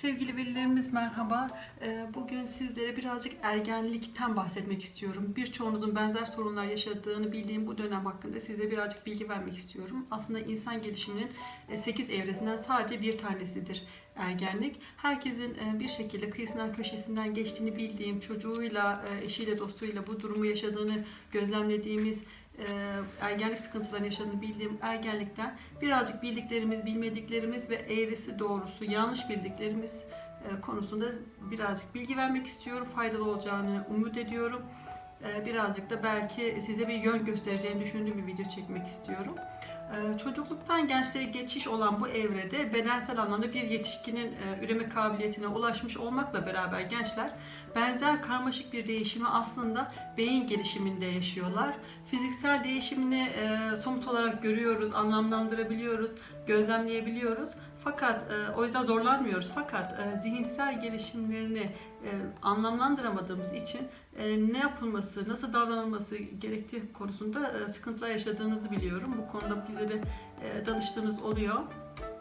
Sevgili velilerimiz merhaba. Ee, Bugün sizlere birazcık ergenlikten bahsetmek istiyorum. Birçoğunuzun benzer sorunlar yaşadığını bildiğim bu dönem hakkında size birazcık bilgi vermek istiyorum. Aslında insan gelişiminin 8 evresinden sadece bir tanesidir ergenlik. Herkesin e, bir şekilde kıyısından köşesinden geçtiğini bildiğim, çocuğuyla, e, eşiyle, dostuyla bu durumu yaşadığını gözlemlediğimiz e, ergenlik sıkıntılarını yaşadığını bildiğim ergenlikten birazcık bildiklerimiz, bilmediklerimiz ve eğrisi doğrusu yanlış bildiklerimiz e, konusunda birazcık bilgi vermek istiyorum. Faydalı olacağını umut ediyorum. E, Birazcık da belki size bir yön göstereceğini düşündüğüm bir video çekmek istiyorum. E, Çocukluktan gençliğe geçiş olan bu evrede bedensel anlamda bir yetişkinin e, üreme kabiliyetine ulaşmış olmakla beraber gençler benzer karmaşık bir değişimi aslında beyin gelişiminde yaşıyorlar. Fiziksel değişimini e, somut olarak görüyoruz, anlamlandırabiliyoruz, gözlemleyebiliyoruz. Fakat e, o yüzden zorlanmıyoruz. Fakat e, zihinsel gelişimlerini e, anlamlandıramadığımız için e, ne yapılması, nasıl davranılması gerektiği konusunda e, sıkıntılar yaşadığınızı biliyorum. Bu konuda bize de e, danıştığınız oluyor.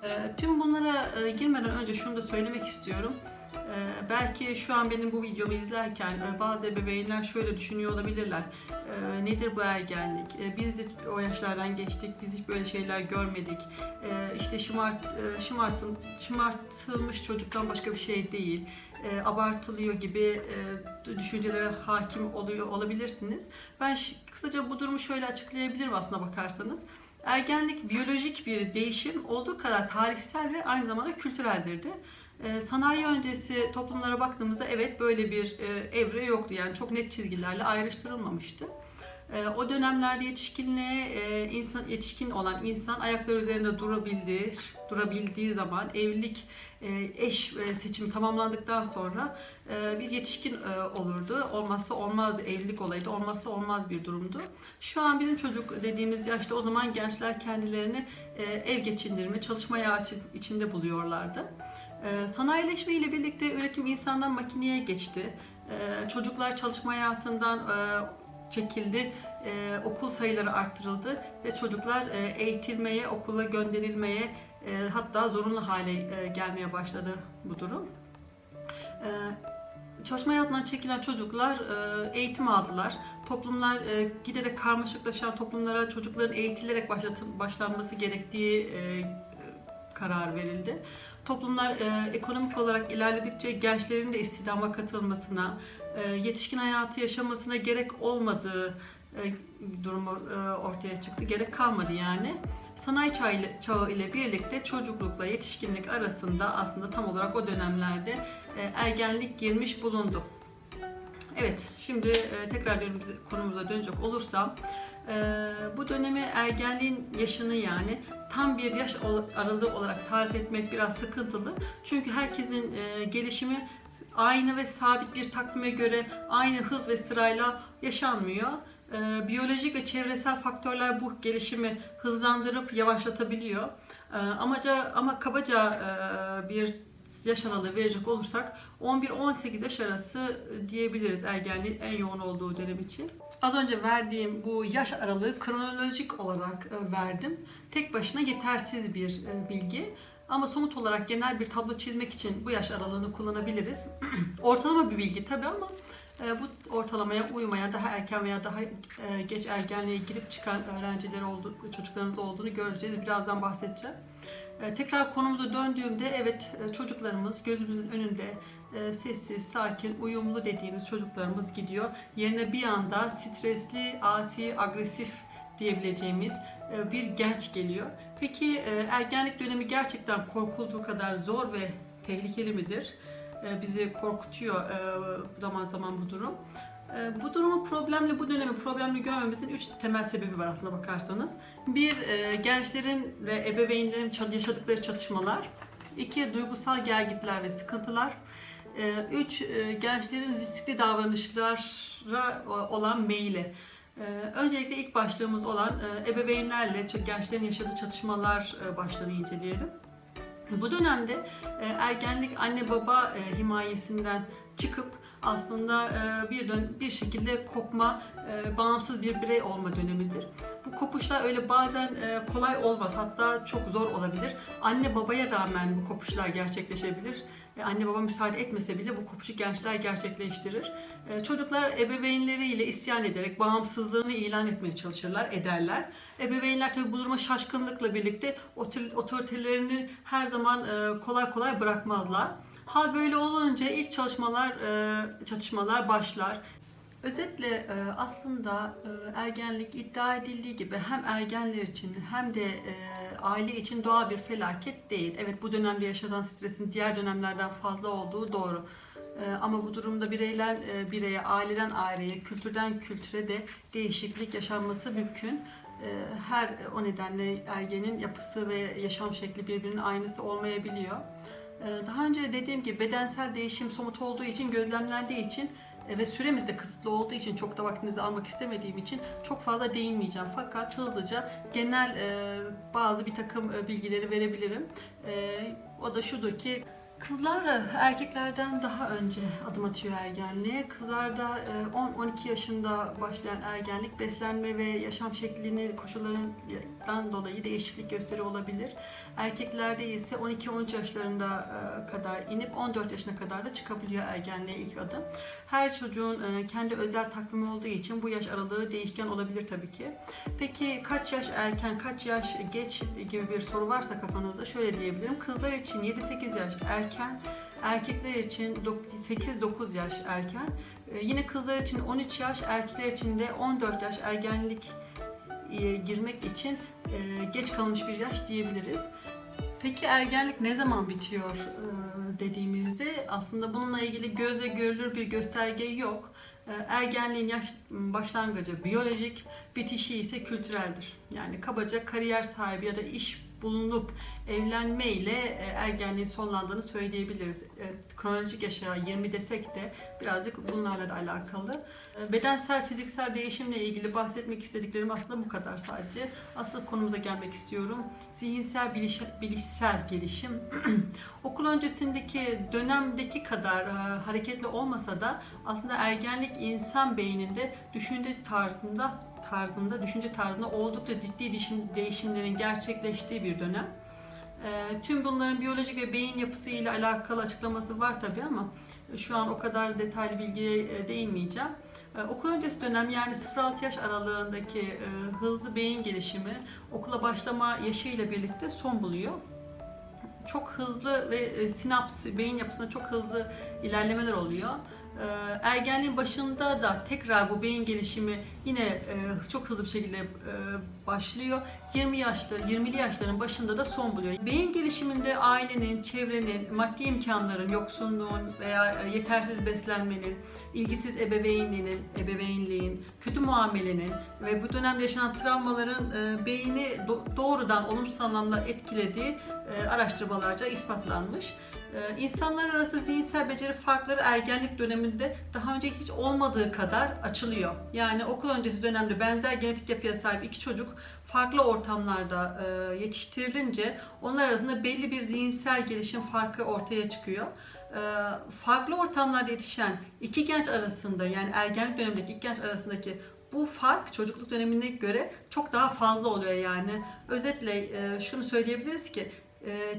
E, tüm bunlara e, girmeden önce şunu da söylemek istiyorum. Ee, belki şu an benim bu videomu izlerken e, bazı ebeveynler şöyle düşünüyor olabilirler. Ee, nedir bu ergenlik? Ee, biz de o yaşlardan geçtik, biz hiç böyle şeyler görmedik. İşte şımart, e, şımartın, şımartılmış çocuktan başka bir şey değil. Abartılıyor gibi e, düşüncelere hakim oluyor olabilirsiniz. Ben kısaca bu durumu şöyle açıklayabilirim aslına bakarsanız. Ergenlik biyolojik bir değişim olduğu kadar tarihsel ve aynı zamanda kültüreldir de. Ee, Sanayi öncesi toplumlara baktığımızda evet böyle bir e, evre yoktu. Yani çok net çizgilerle ayrıştırılmamıştı. Ee, O dönemlerde yetişkinliğe e, insan yetişkin olan insan ayakları üzerinde durabildiği, durabildiği zaman evlilik e, eş seçimi tamamlandıktan sonra bir yetişkin olurdu. Olmazsa olmazdı evlilik olaydı. Olmazsa olmaz bir durumdu. Şu an bizim çocuk dediğimiz yaşta o zaman gençler kendilerini ev geçindirme, çalışma hayatı içinde buluyorlardı. Ee, Sanayileşme ile birlikte üretim insandan makineye geçti. Ee, Çocuklar çalışma hayatından e, çekildi, Ee, okul sayıları arttırıldı ve çocuklar e, eğitilmeye, okula gönderilmeye e, hatta zorunlu hale gelmeye başladı bu durum. Çalışma hayatından çekilen çocuklar eğitim aldılar. Toplumlar giderek karmaşıklaşan toplumlara çocukların eğitilerek başlanması gerektiği karar verildi. Toplumlar e, ekonomik olarak ilerledikçe gençlerin de istihdama katılmasına, e, yetişkin hayatı yaşamasına gerek olmadığı e, durumu e, ortaya çıktı. Gerek kalmadı yani. Sanayi çağı ile, birlikte çocuklukla yetişkinlik arasında aslında tam olarak o dönemlerde e, ergenlik girmiş bulundu. Evet, şimdi e, tekrar konumuza dönecek olursam, bu dönemi ergenliğin yaşını yani tam bir yaş aralığı olarak tarif etmek biraz sıkıntılı. Çünkü herkesin e, gelişimi aynı ve sabit bir takvime göre aynı hız ve sırayla yaşanmıyor. E, biyolojik ve çevresel faktörler bu gelişimi hızlandırıp yavaşlatabiliyor. E, amaca ama kabaca e, bir yaş aralığı verecek olursak 11-18 yaş arası diyebiliriz ergenliğin en yoğun olduğu dönem için. Az önce verdiğim bu yaş aralığı kronolojik olarak e, verdim. Tek başına yetersiz bir e, bilgi. Ama somut olarak genel bir tablo çizmek için bu yaş aralığını kullanabiliriz. Ortalama bir bilgi tabii ama e, bu ortalamaya uymaya daha erken veya daha geç ergenliğe girip çıkan öğrenciler oldu, çocuklarımız olduğunu göreceğiz. Birazdan bahsedeceğim. Tekrar konumuza döndüğümde evet çocuklarımız gözümüzün önünde e, sessiz, sakin, uyumlu dediğimiz çocuklarımız gidiyor. Yerine bir anda stresli, asi, agresif diyebileceğimiz e, bir genç geliyor. Peki e, ergenlik dönemi gerçekten korkulduğu kadar zor ve tehlikeli midir? E, Bizi korkutuyor e, zaman zaman bu durum. E, Bu durumu problemli, bu dönemi problemli görmemizin üç temel sebebi var aslında bakarsanız. Bir, e, gençlerin ve ebeveynlerin yaşadıkları çatışmalar. İki, duygusal gelgitler ve sıkıntılar. E, Üç, e, gençlerin riskli davranışlara olan meyili. E, Öncelikle ilk başlığımız olan e, ebeveynlerle gençlerin yaşadığı çatışmalar e, başlığını inceleyelim. Bu dönemde e, ergenlik anne baba e, himayesinden çıkıp aslında e, bir bir şekilde kopma, e, bağımsız bir birey olma dönemidir. Bu kopuşlar öyle bazen e, kolay olmaz, hatta çok zor olabilir. Anne babaya rağmen bu kopuşlar gerçekleşebilir. Anne baba müsaade etmese bile bu kopuşu gençler gerçekleştirir. E, Çocuklar ebeveynleriyle isyan ederek bağımsızlığını ilan etmeye çalışırlar, ederler. Ebeveynler tabii bu duruma şaşkınlıkla birlikte otor- otoritelerini her zaman e, kolay kolay bırakmazlar. Hal böyle olunca ilk çalışmalar, e, çatışmalar başlar. Özetle e, aslında e, ergenlik iddia edildiği gibi hem ergenler için hem de e, aile için doğal bir felaket değil. Evet bu dönemde yaşanan stresin diğer dönemlerden fazla olduğu doğru. Ama bu durumda bireyler bireye, aileden aileye, kültürden kültüre de değişiklik yaşanması mümkün. Her o nedenle ergenin yapısı ve yaşam şekli birbirinin aynısı olmayabiliyor. Daha önce dediğim gibi bedensel değişim somut olduğu için, gözlemlendiği için ve süremiz de kısıtlı olduğu için çok da vaktinizi almak istemediğim için çok fazla değinmeyeceğim. Fakat hızlıca genel e, bazı bir takım e, bilgileri verebilirim. E, o da şudur ki Kızlar e, erkeklerden daha önce adım atıyor ergenliğe. Kızlarda e, 10-12 yaşında başlayan ergenlik beslenme ve yaşam şeklini koşullarından dolayı değişiklik gösteriyor olabilir. Erkeklerde ise 12-13 yaşlarında e, kadar inip 14 yaşına kadar da çıkabiliyor ergenliğe ilk adım. Her çocuğun e, kendi özel takvimi olduğu için bu yaş aralığı değişken olabilir tabii ki. Peki kaç yaş erken, kaç yaş geç gibi bir soru varsa kafanızda şöyle diyebilirim. Kızlar için 7-8 yaş erken, erkekler için 8-9 yaş erken. E, Yine kızlar için 13 yaş, erkekler için de 14 yaş ergenlik girmek için e, geç kalmış bir yaş diyebiliriz. Peki ergenlik ne zaman bitiyor e, dediğimizde aslında bununla ilgili gözle görülür bir gösterge yok. E, Ergenliğin yaş başlangıcı biyolojik, bitişi ise kültüreldir. Yani kabaca kariyer sahibi ya da iş bulunup evlenme ile e, ergenliğin sonlandığını söyleyebiliriz. E, Kronolojik yaşa 20 desek de birazcık bunlarla da alakalı. E, Bedensel, fiziksel değişimle ilgili bahsetmek istediklerim aslında bu kadar sadece. Asıl konumuza gelmek istiyorum. Zihinsel, biliş, bilişsel gelişim. Okul öncesindeki dönemdeki kadar hareketli olmasa da aslında ergenlik insan beyninde düşünce tarzında tarzında, düşünce tarzında oldukça ciddi değişim, değişimlerin gerçekleştiği bir dönem. E, tüm bunların biyolojik ve beyin yapısı ile alakalı açıklaması var tabi ama şu an o kadar detaylı bilgiye e, değinmeyeceğim. E, okul öncesi dönem yani 0-6 yaş aralığındaki e, hızlı beyin gelişimi okula başlama yaşı ile birlikte son buluyor. Çok hızlı ve e, sinaps, beyin yapısında çok hızlı ilerlemeler oluyor. E, Ergenliğin başında da tekrar bu beyin gelişimi yine e, çok hızlı bir şekilde e, başlıyor. 20 yaşları, 20'li yaşların başında da son buluyor. Beyin gelişiminde ailenin, çevrenin, maddi imkanların, yoksunluğun veya e, yetersiz beslenmenin, ilgisiz ebeveynliğinin, ebeveynliğin, kötü muamelenin ve bu dönemde yaşanan travmaların beyni do- doğrudan olumsuz anlamda etkilediği araştırmalarca ispatlanmış. E, İnsanlar arası zihinsel beceri farkları ergenlik döneminde daha önce hiç olmadığı kadar açılıyor. Yani okul öncesi dönemde benzer genetik yapıya sahip iki çocuk farklı ortamlarda e, yetiştirilince onlar arasında belli bir zihinsel gelişim farkı ortaya çıkıyor. E, farklı ortamlarda yetişen iki genç arasında yani ergenlik dönemindeki iki genç arasındaki bu fark çocukluk dönemine göre çok daha fazla oluyor yani. Özetle e, şunu söyleyebiliriz ki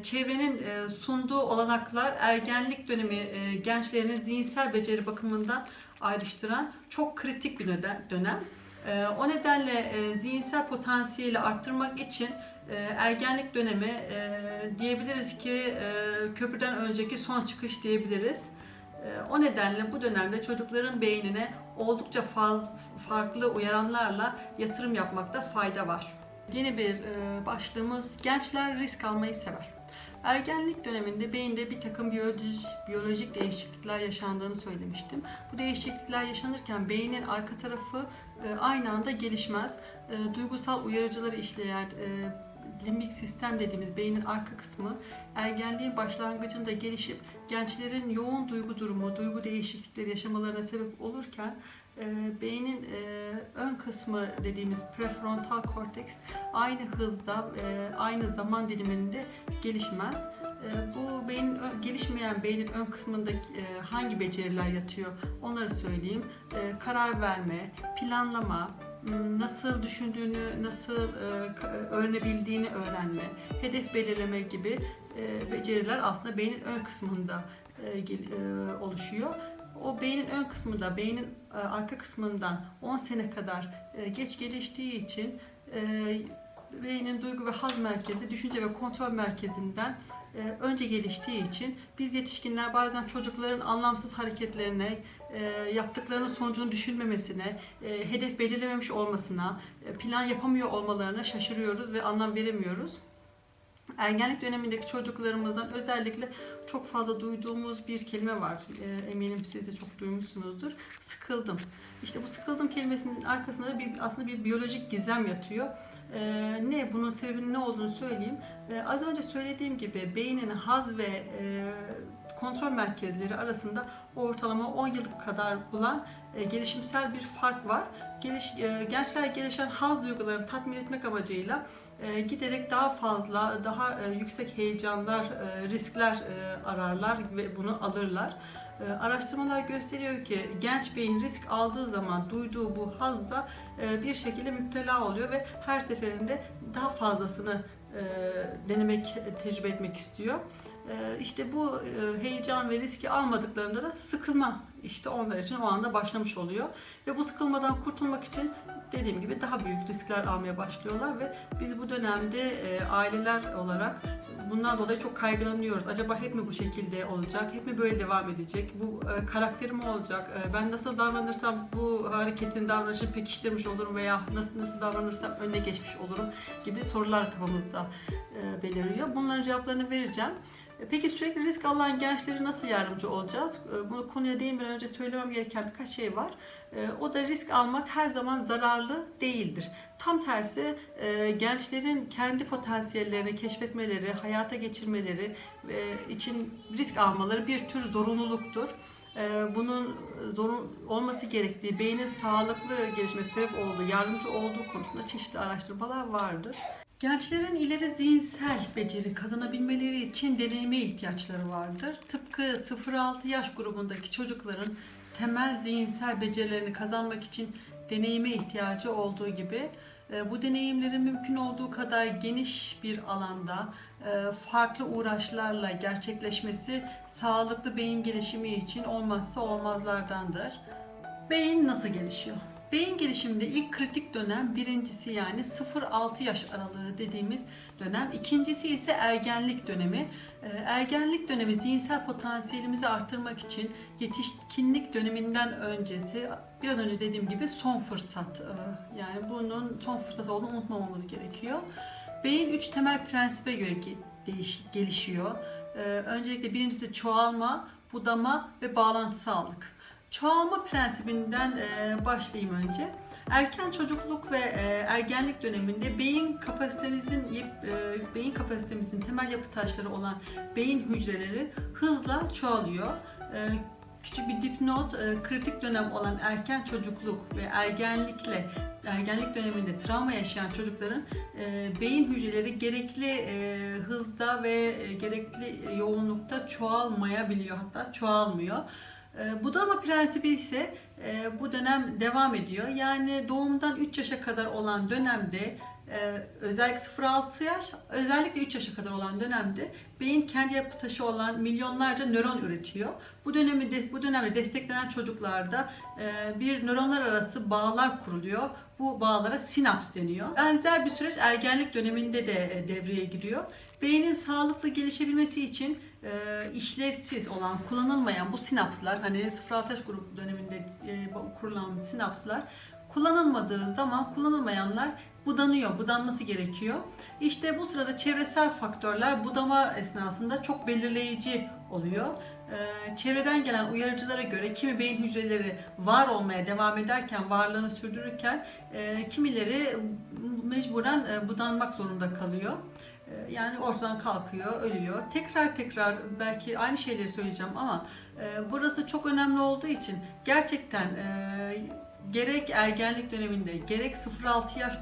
çevrenin e, sunduğu olanaklar ergenlik dönemi e, gençlerinin zihinsel beceri bakımından ayrıştıran çok kritik bir dönem. E, O nedenle e, zihinsel potansiyeli arttırmak için ergenlik dönemi diyebiliriz ki köprüden önceki son çıkış diyebiliriz. E, O nedenle bu dönemde çocukların beynine oldukça farklı uyaranlarla yatırım yapmakta fayda var. Yeni bir e, başlığımız gençler risk almayı sever. Ergenlik döneminde beyinde bir takım biyolojik, biyolojik değişiklikler yaşandığını söylemiştim. Bu değişiklikler yaşanırken beynin arka tarafı e, aynı anda gelişmez. E, duygusal uyarıcıları işleyen limbik sistem dediğimiz beynin arka kısmı ergenliğin başlangıcında gelişip gençlerin yoğun duygu durumu, duygu değişiklikleri yaşamalarına sebep olurken e, beynin e, ön kısmı dediğimiz prefrontal korteks aynı hızda, e, aynı zaman diliminde gelişmez. E, bu beynin gelişmeyen beynin ön kısmında hangi beceriler yatıyor onları söyleyeyim. Karar verme, planlama, nasıl düşündüğünü, nasıl öğrenebildiğini öğrenme, hedef belirleme gibi beceriler aslında beynin ön kısmında oluşuyor. O beynin ön kısmında, beynin e, arka kısmından 10 sene kadar e, geç geliştiği için e, beynin duygu ve haz merkezi, düşünce ve kontrol merkezinden e, önce geliştiği için biz yetişkinler bazen çocukların anlamsız hareketlerine, e, yaptıklarının sonucunu düşünmemesine, e, hedef belirlememiş olmasına, e, plan yapamıyor olmalarına şaşırıyoruz ve anlam veremiyoruz. Ergenlik dönemindeki çocuklarımızdan özellikle çok fazla duyduğumuz bir kelime var. E, eminim siz de çok duymuşsunuzdur. Sıkıldım. İşte bu sıkıldım kelimesinin arkasında da bir, aslında bir biyolojik gizem yatıyor. E, ne bunun sebebinin ne olduğunu söyleyeyim. E, az önce söylediğim gibi beynin haz ve e, kontrol merkezleri arasında ortalama 10 yıl kadar bulan e, gelişimsel bir fark var. Geliş, e, gençler gelişen haz duygularını tatmin etmek amacıyla giderek daha fazla, daha e, yüksek heyecanlar, e, riskler e, ararlar ve bunu alırlar. E, araştırmalar gösteriyor ki genç beyin risk aldığı zaman duyduğu bu hazza bir şekilde müptela oluyor ve her seferinde daha fazlasını denemek, tecrübe etmek istiyor. E, işte bu heyecan ve riski almadıklarında da sıkılma işte onlar için o anda başlamış oluyor. Ve bu sıkılmadan kurtulmak için dediğim gibi daha büyük riskler almaya başlıyorlar ve biz bu dönemde e, aileler olarak bundan dolayı çok kaygılanıyoruz. Acaba hep mi bu şekilde olacak? Hep mi böyle devam edecek? Bu e, karakterim olacak? E, ben nasıl davranırsam bu hareketin davranışını pekiştirmiş olurum veya nasıl nasıl davranırsam önüne geçmiş olurum gibi sorular kafamızda e, beliriyor. Bunların cevaplarını vereceğim. E, Peki sürekli risk alan gençlere nasıl yardımcı olacağız? E, Bunu konuya değinmeden önce söylemem gereken birkaç şey var. E, O da risk almak her zaman zararlı değildir. Tam tersi gençlerin kendi potansiyellerini keşfetmeleri, hayata geçirmeleri için risk almaları bir tür zorunluluktur. Bunun zorun olması gerektiği, beynin sağlıklı gelişmesi sebep olduğu, yardımcı olduğu konusunda çeşitli araştırmalar vardır. Gençlerin ileri zihinsel beceri kazanabilmeleri için deneyime ihtiyaçları vardır. Tıpkı 0-6 yaş grubundaki çocukların temel zihinsel becerilerini kazanmak için deneyime ihtiyacı olduğu gibi e, bu deneyimlerin mümkün olduğu kadar geniş bir alanda e, farklı uğraşlarla gerçekleşmesi sağlıklı beyin gelişimi için olmazsa olmazlardandır. Beyin nasıl gelişiyor? Beyin gelişiminde ilk kritik dönem birincisi yani 0-6 yaş aralığı dediğimiz dönem. İkincisi ise ergenlik dönemi. Ee, Ergenlik dönemi zihinsel potansiyelimizi arttırmak için yetişkinlik döneminden öncesi biraz önce dediğim gibi son fırsat. Ee, Yani bunun son fırsat olduğunu unutmamamız gerekiyor. Beyin üç temel prensibe göre gelişiyor. Ee, Öncelikle birincisi çoğalma, budama ve bağlantısızlık. Çoğalma prensibinden e, başlayayım önce. Erken çocukluk ve e, ergenlik döneminde beyin kapasitemizin e, beyin kapasitemizin temel yapı taşları olan beyin hücreleri hızla çoğalıyor. Küçük bir dipnot, kritik dönem olan erken çocukluk ve ergenlikle ergenlik döneminde travma yaşayan çocukların beyin hücreleri gerekli hızda ve gerekli yoğunlukta çoğalmayabiliyor hatta çoğalmıyor. E, budama prensibi ise e, bu dönem devam ediyor. Yani doğumdan 3 yaşa kadar olan dönemde e, özellikle 0-6 yaş, özellikle 3 yaşa kadar olan dönemde beyin kendi yapı taşı olan milyonlarca nöron üretiyor. Bu dönemi bu dönemde desteklenen çocuklarda e, bir nöronlar arası bağlar kuruluyor. Bu bağlara sinaps deniyor. Benzer bir süreç ergenlik döneminde de e, devreye giriyor. Beynin sağlıklı gelişebilmesi için e, işlevsiz olan, kullanılmayan bu sinapslar, hani 0-6 yaş grubu döneminde e, kurulan sinapslar kullanılmadığı zaman kullanılmayanlar budanıyor, budanması gerekiyor. İşte bu sırada çevresel faktörler budama esnasında çok belirleyici oluyor. Ee, çevreden gelen uyarıcılara göre kimi beyin hücreleri var olmaya devam ederken, varlığını sürdürürken e, kimileri mecburen e, budanmak zorunda kalıyor. E, Yani ortadan kalkıyor, ölüyor. Tekrar tekrar belki aynı şeyleri söyleyeceğim ama burası çok önemli olduğu için gerçekten gerek ergenlik döneminde gerek 0-6 yaş e,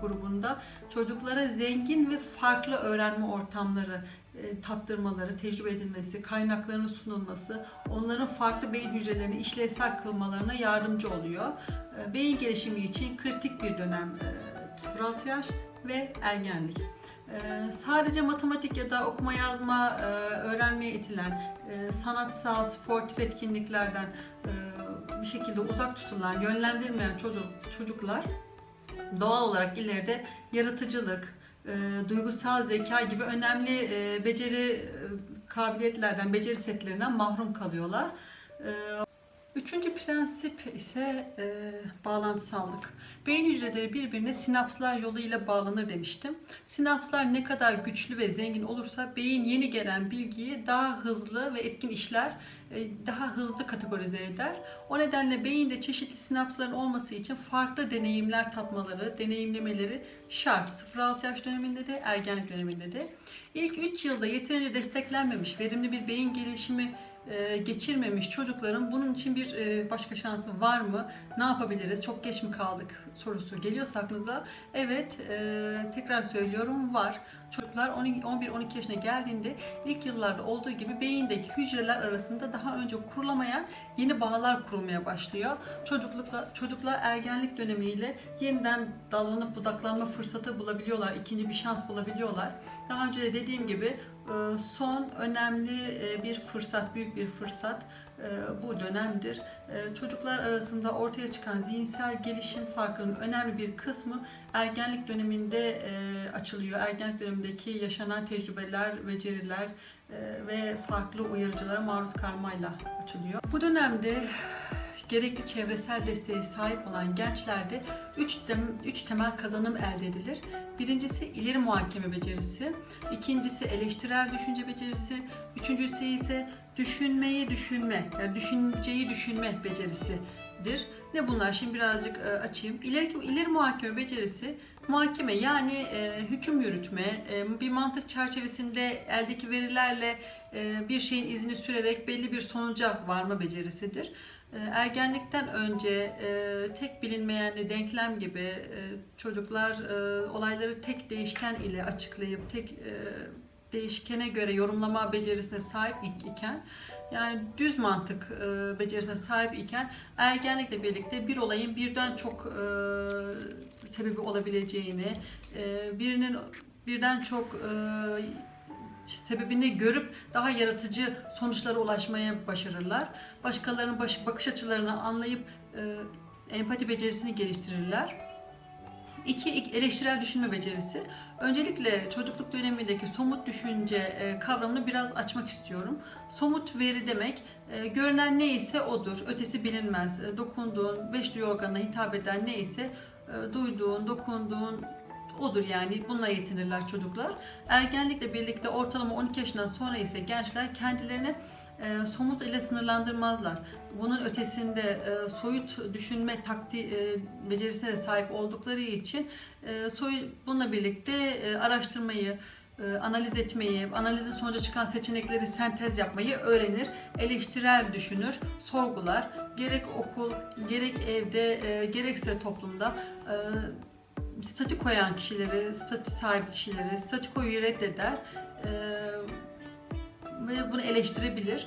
grubunda çocuklara zengin ve farklı öğrenme ortamları e, tattırmaları, tecrübe edilmesi, kaynaklarının sunulması, onların farklı beyin hücrelerini işlevsel kılmalarına yardımcı oluyor. E, Beyin gelişimi için kritik bir dönem e, 0-6 yaş ve ergenlik. Sadece matematik ya da okuma yazma öğrenmeye itilen, e, sanatsal, sportif etkinliklerden bir şekilde uzak tutulan, yönlendirmeyen çocuk çocuklar doğal olarak ileride yaratıcılık, e, duygusal zeka gibi önemli e, beceri e, kabiliyetlerden, beceri setlerinden mahrum kalıyorlar. E, Üçüncü prensip ise e, bağlantısallık. Beyin hücreleri birbirine sinapslar yoluyla bağlanır demiştim. Sinapslar ne kadar güçlü ve zengin olursa beyin yeni gelen bilgiyi daha hızlı ve etkin işler, e, daha hızlı kategorize eder. O nedenle beyinde çeşitli sinapsların olması için farklı deneyimler tatmaları, deneyimlemeleri şart. 0-6 yaş döneminde de, ergenlik döneminde de. İlk 3 yılda yeterince desteklenmemiş, verimli bir beyin gelişimi geçirmemiş çocukların bunun için bir e, başka şansı var mı? Ne yapabiliriz? Çok geç mi kaldık sorusu geliyorsa aklınıza. Evet, e, tekrar söylüyorum var. Çocuklar 11-12 yaşına geldiğinde ilk yıllarda olduğu gibi beyindeki hücreler arasında daha önce kurulamayan yeni bağlar kurulmaya başlıyor. Çocuklukla, çocuklar ergenlik dönemiyle yeniden dallanıp budaklanma fırsatı bulabiliyorlar. ikinci bir şans bulabiliyorlar. Daha önce de dediğim gibi e, son önemli e, bir fırsat, büyük bir fırsat e, bu dönemdir. Çocuklar arasında ortaya çıkan zihinsel gelişim farkının önemli bir kısmı ergenlik döneminde açılıyor. Ergenlik dönemindeki yaşanan tecrübeler, beceriler ve farklı uyarıcılara maruz kalmayla açılıyor. Bu dönemde gerekli çevresel desteğe sahip olan gençlerde 3 üç temel kazanım elde edilir. Birincisi ileri muhakeme becerisi, ikincisi eleştirel düşünce becerisi, üçüncüsü ise düşünmeyi düşünme, yani düşünceyi düşünme becerisidir. Ne bunlar? Şimdi birazcık e, açayım. İleri, ileri muhakeme becerisi muhakeme yani e, hüküm yürütme, e, bir mantık çerçevesinde eldeki verilerle e, bir şeyin izini sürerek belli bir sonuca varma becerisidir. E, ergenlikten önce e, tek bilinmeyen denklem gibi e, çocuklar e, olayları tek değişken ile açıklayıp tek değişkene göre yorumlama becerisine sahip iken yani düz mantık becerisine sahip iken ergenlikle birlikte bir olayın birden çok sebebi olabileceğini, birinin birden çok sebebini görüp daha yaratıcı sonuçlara ulaşmaya başarırlar. Başkalarının baş, bakış açılarını anlayıp e, empati becerisini geliştirirler. İki, eleştirel düşünme becerisi. Öncelikle çocukluk dönemindeki somut düşünce e, kavramını biraz açmak istiyorum. Somut veri demek, e, görünen neyse odur, ötesi bilinmez. E, dokunduğun, beş duyu organına hitap eden neyse, duyduğun, dokunduğun, odur yani bununla yetinirler çocuklar. Ergenlikle birlikte ortalama 12 yaşından sonra ise gençler kendilerini e, somut ile sınırlandırmazlar. Bunun ötesinde e, soyut düşünme takti e, becerisine de sahip oldukları için e, soy bununla birlikte e, araştırmayı, e, analiz etmeyi, analizin sonucu çıkan seçenekleri sentez yapmayı öğrenir, eleştirel düşünür, sorgular. Gerek okul, gerek evde, e, gerekse toplumda e, statü koyan kişileri, statü sahibi kişileri statükoyu reddeder e, ve bunu eleştirebilir.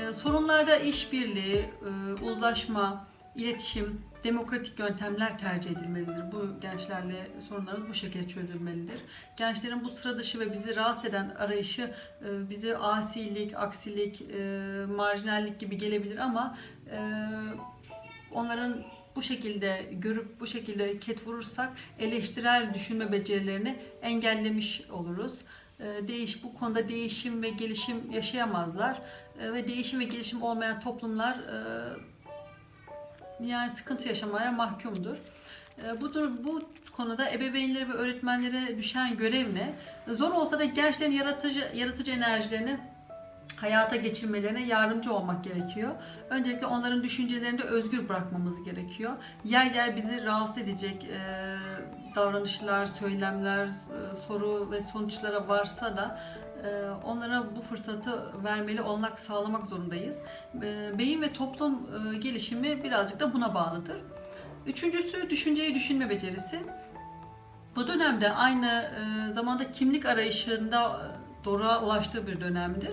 E, sorunlarda işbirliği, e, uzlaşma, iletişim, demokratik yöntemler tercih edilmelidir. Bu gençlerle sorunlarımız bu şekilde çözülmelidir. Gençlerin bu sıra dışı ve bizi rahatsız eden arayışı e, bize asilik, aksilik, marjinallik gibi gelebilir ama onların bu şekilde görüp bu şekilde ket vurursak eleştirel düşünme becerilerini engellemiş oluruz. Ee, değiş bu konuda değişim ve gelişim yaşayamazlar Ee, ve değişim ve gelişim olmayan toplumlar e, yani sıkıntı yaşamaya mahkumdur. Ee, bu, bu konuda ebeveynlere ve öğretmenlere düşen görev ne? Zor olsa da gençlerin yaratıcı, yaratıcı enerjilerini hayata geçirmelerine yardımcı olmak gerekiyor. Öncelikle onların düşüncelerini de özgür bırakmamız gerekiyor. Yer yer bizi rahatsız edecek e, davranışlar, söylemler, e, soru ve sonuçlara varsa da e, onlara bu fırsatı vermeli olmak, sağlamak zorundayız. E, beyin ve toplum e, gelişimi birazcık da buna bağlıdır. Üçüncüsü düşünceyi düşünme becerisi. Bu dönemde aynı e, zamanda kimlik arayışında doğruğa ulaştığı bir dönemdir.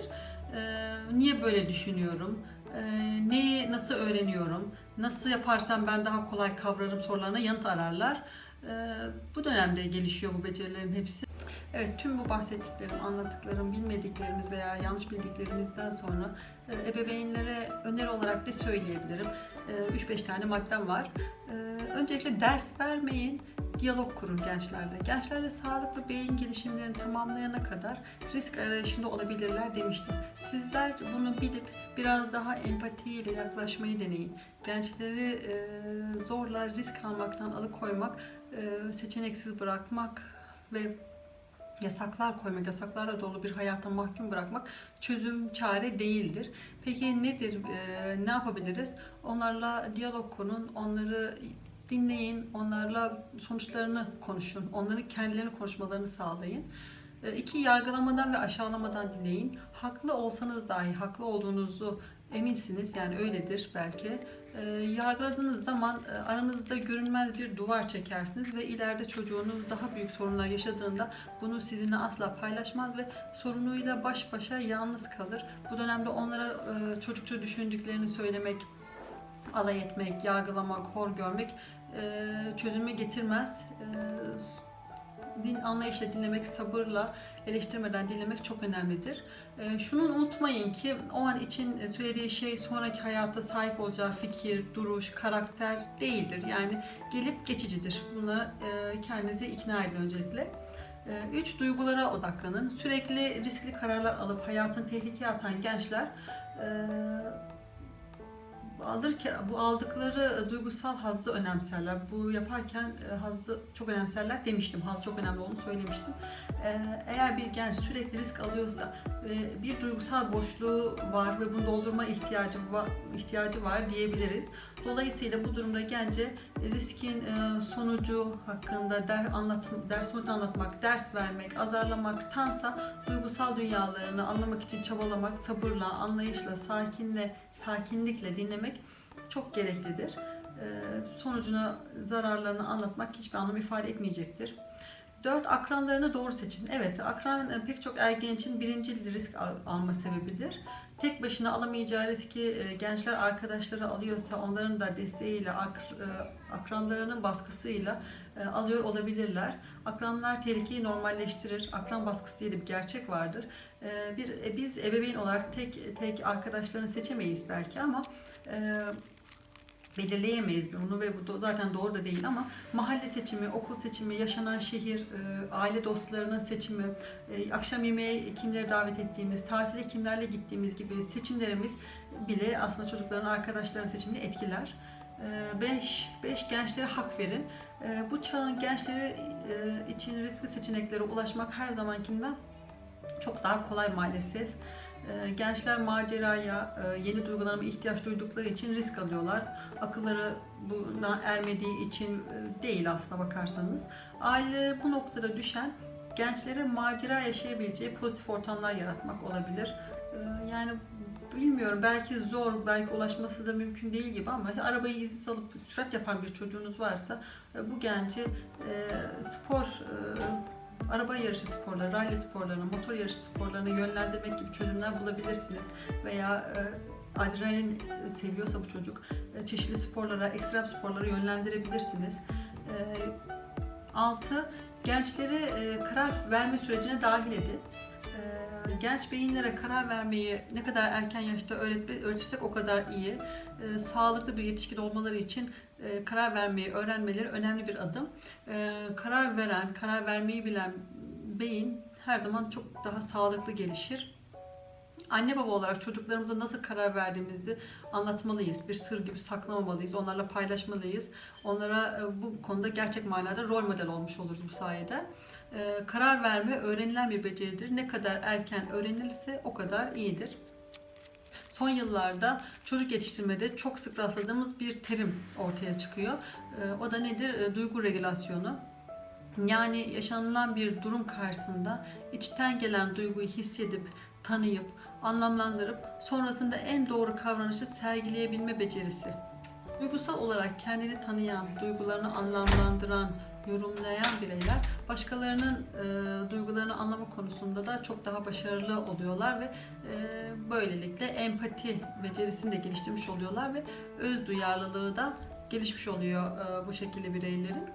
Ee, niye böyle düşünüyorum? Ee, neyi nasıl öğreniyorum? Nasıl yaparsam ben daha kolay kavrarım sorularına yanıt ararlar. Ee, bu dönemde gelişiyor bu becerilerin hepsi. Evet, tüm bu bahsettiklerim, anlattıklarım, bilmediklerimiz veya yanlış bildiklerimizden sonra e, ebeveynlere öneri olarak da söyleyebilirim. 3-5 tane maddem var. E, Öncelikle ders vermeyin, diyalog kurun gençlerle. Gençlerle sağlıklı beyin gelişimlerini tamamlayana kadar risk arayışında olabilirler demiştim. Sizler bunu bilip biraz daha empatiyle yaklaşmayı deneyin. Gençleri e, zorla risk almaktan alıkoymak, e, seçeneksiz bırakmak ve yasaklar koymak, yasaklarla dolu bir hayata mahkum bırakmak çözüm, çare değildir. Peki nedir, e, ne yapabiliriz? Onlarla diyalog kurun, onları dinleyin, onlarla sonuçlarını konuşun, onların kendilerini konuşmalarını sağlayın. E, iki, yargılamadan ve aşağılamadan dinleyin. Haklı olsanız dahi haklı olduğunuzu eminsiniz, yani öyledir belki. E, yargıladığınız zaman e, aranızda görünmez bir duvar çekersiniz ve ileride çocuğunuz daha büyük sorunlar yaşadığında bunu sizinle asla paylaşmaz ve sorunuyla baş başa yalnız kalır. Bu dönemde onlara e, çocukça düşündüklerini söylemek, alay etmek, yargılamak, hor görmek e, çözüme getirmez. E, din anlayışla dinlemek, sabırla, eleştirmeden dinlemek çok önemlidir. E, şunu unutmayın ki o an için söylediği şey sonraki hayatta sahip olacağı fikir, duruş, karakter değildir. Yani gelip geçicidir. Buna e, kendinizi ikna edin öncelikle. E, Üç, duygulara odaklanın. Sürekli riskli kararlar alıp hayatını tehlikeye atan gençler e, alırken bu aldıkları duygusal hazzı önemserler. Bu yaparken e, hazzı çok önemserler demiştim. Haz çok önemli olduğunu söylemiştim. E, Eğer bir genç sürekli risk alıyorsa bir duygusal boşluğu var ve bunu doldurma ihtiyacı var, ihtiyacı var diyebiliriz. Dolayısıyla bu durumda gence riskin e, sonucu hakkında der, anlat, ders sonucu anlatmak, ders vermek, azarlamaktansa duygusal dünyalarını anlamak için çabalamak, sabırla, anlayışla, sakinle, sakinlikle dinlemek çok gereklidir. E, sonucuna, zararlarını anlatmak hiçbir anlam ifade etmeyecektir. 4. Akranlarını doğru seçin. Evet, akran e, pek çok ergen için birinci risk al- alma sebebidir. Tek başına alamayacağı riski e, gençler arkadaşları alıyorsa onların da desteğiyle, e, akranlarının baskısıyla alıyor olabilirler. Akranlar tehlikeyi normalleştirir. Akran baskısı diye bir gerçek vardır. Bir biz ebeveyn olarak tek tek arkadaşlarını seçemeyiz belki ama belirleyemeyiz bunu ve bu zaten doğru da değil ama mahalle seçimi, okul seçimi, yaşanan şehir, e, aile dostlarının seçimi, e, akşam yemeğe kimleri davet ettiğimiz, tatile kimlerle gittiğimiz gibi seçimlerimiz bile aslında çocukların arkadaşların seçimini etkiler. 5 5 gençlere hak verin. E, Bu çağın gençleri e, için riskli seçeneklere ulaşmak her zamankinden çok daha kolay maalesef. E, Gençler maceraya, e, yeni duygulanma ihtiyaç duydukları için risk alıyorlar. Akılları buna ermediği için e, değil aslına bakarsanız. Ailelere bu noktada düşen gençlere macera yaşayabileceği pozitif ortamlar yaratmak olabilir. E, Yani bilmiyorum belki zor, belki ulaşması da mümkün değil gibi ama arabayı iziz alıp sürat yapan bir çocuğunuz varsa e, bu genci spor araba yarışı sporları, rally sporlarına, motor yarışı sporlarına yönlendirmek gibi çözümler bulabilirsiniz. Veya e, adrenalin seviyorsa bu çocuk e, çeşitli sporlara, ekstrem sporlara yönlendirebilirsiniz. 6. Gençleri e, karar verme sürecine dahil edin. E, Genç beyinlere karar vermeyi ne kadar erken yaşta öğretme, öğretirsek o kadar iyi. E, Sağlıklı bir yetişkin olmaları için e, karar vermeyi öğrenmeleri önemli bir adım. E, Karar veren, karar vermeyi bilen beyin her zaman çok daha sağlıklı gelişir. Anne baba olarak çocuklarımıza nasıl karar verdiğimizi anlatmalıyız. Bir sır gibi saklamamalıyız. Onlarla paylaşmalıyız. Onlara e, bu konuda gerçek manada rol model olmuş oluruz bu sayede. Karar verme öğrenilen bir beceridir. Ne kadar erken öğrenilirse o kadar iyidir. Son yıllarda çocuk yetiştirmede çok sık rastladığımız bir terim ortaya çıkıyor. E, O da nedir? E, Duygu regülasyonu. Yani yaşanılan bir durum karşısında içten gelen duyguyu hissedip, tanıyıp, anlamlandırıp sonrasında en doğru davranışı sergileyebilme becerisi. Duygusal olarak kendini tanıyan, duygularını anlamlandıran, yorumlayan bireyler başkalarının e, duygularını anlama konusunda da çok daha başarılı oluyorlar ve e, böylelikle empati becerisini de geliştirmiş oluyorlar ve öz duyarlılığı da gelişmiş oluyor e, bu şekilde bireylerin.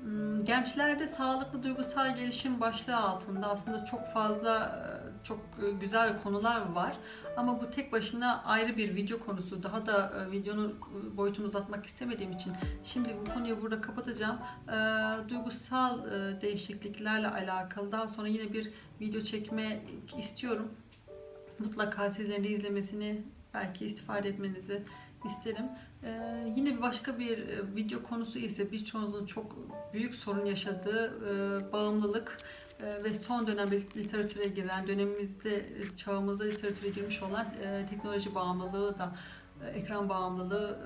Hmm, Gençlerde sağlıklı duygusal gelişim başlığı altında aslında çok fazla e, çok e, güzel konular var. Ama bu tek başına ayrı bir video konusu. Daha da e, videonun e, boyutunu uzatmak istemediğim için şimdi bu konuyu burada kapatacağım. Duygusal değişikliklerle alakalı daha sonra yine bir video çekme istiyorum. Mutlaka sizlerin de izlemesini belki istifade etmenizi isterim. Ee, yine bir başka bir video konusu ise birçoğunuzun çok büyük sorun yaşadığı e, bağımlılık ve son dönemde literatüre giren, dönemimizde, e, çağımızda literatüre girmiş olan e, teknoloji bağımlılığı da e, ekran bağımlılığı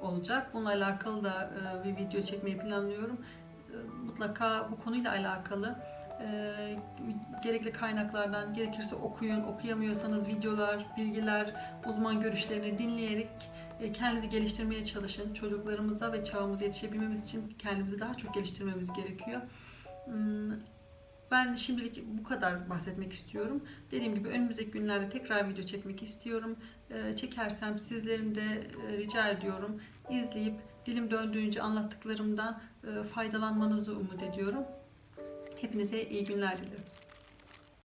olacak. Bununla alakalı da bir video çekmeyi planlıyorum. Mutlaka bu konuyla alakalı gerekli kaynaklardan gerekirse okuyun, okuyamıyorsanız videolar, bilgiler, uzman görüşlerini dinleyerek kendinizi geliştirmeye çalışın. Çocuklarımıza ve çağımıza yetişebilmemiz için kendimizi daha çok geliştirmemiz gerekiyor. Ben şimdilik bu kadar bahsetmek istiyorum. Dediğim gibi önümüzdeki günlerde tekrar video çekmek istiyorum. E, Çekersem sizlerin de e, rica ediyorum izleyip dilim döndüğünce anlattıklarımdan e, faydalanmanızı umut ediyorum. Hepinize iyi günler dilerim.